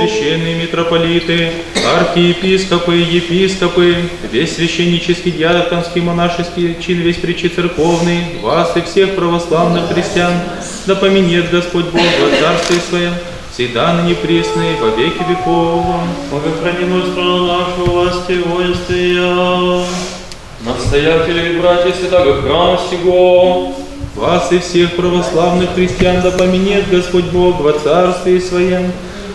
Священные митрополиты, архиепископы, епископы, весь священнический, диаконский, монашеский чин, весь причи церковный, вас и всех православных христиан, да поменет Господь Бог во Царстве Своем, всегда ныне пресный, во веки веков. Богохранимую страну нашу, власти и воинствия. Настоятели и братья святого храма сего, Вас и всех православных христиан да поменет Господь Бог во Царстве Своем,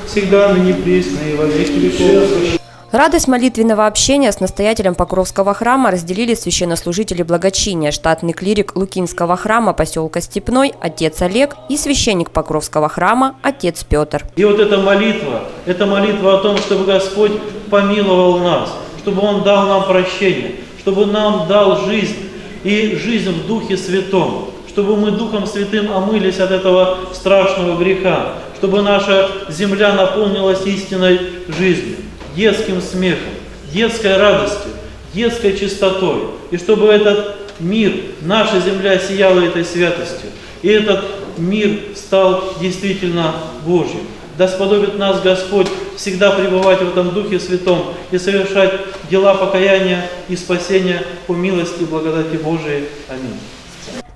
всегда ныне пресный, во веки веков. Радость молитвенного общения с настоятелем Покровского храма разделили священнослужители благочиния, штатный клирик Лукинского храма поселка Степной, отец Олег и священник Покровского храма, отец Петр. И вот эта молитва, это молитва о том, чтобы Господь помиловал нас, чтобы Он дал нам прощение, чтобы нам дал жизнь и жизнь в Духе Святом, чтобы мы Духом Святым омылись от этого страшного греха, чтобы наша земля наполнилась истинной жизнью, детским смехом, детской радостью, детской чистотой, и чтобы этот мир, наша земля сияла этой святостью, и этот мир стал действительно Божьим. Да сподобит нас Господь всегда пребывать в этом Духе Святом и совершать дела покаяния и спасения по милости и благодати Божией. Аминь.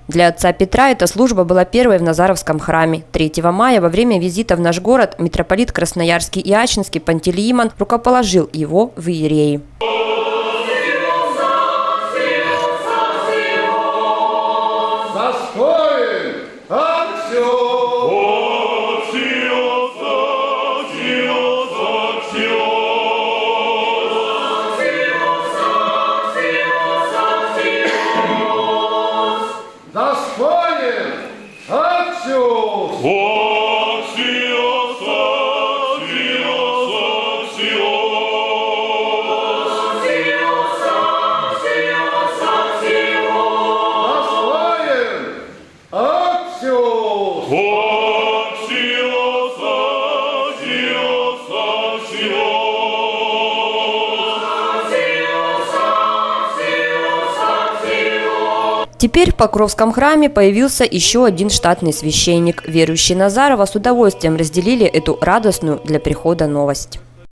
Для отца Петра эта служба была первой в Назаровском храме. 3 мая во время визита в наш город митрополит Красноярский и Ачинский Пантелеимон рукоположил его в иереи. Застоем! Аксио! Застоем! Аксио! Теперь в Покровском храме появился еще один штатный священник. Верующие Назарова с удовольствием разделили эту радостную для прихода новость.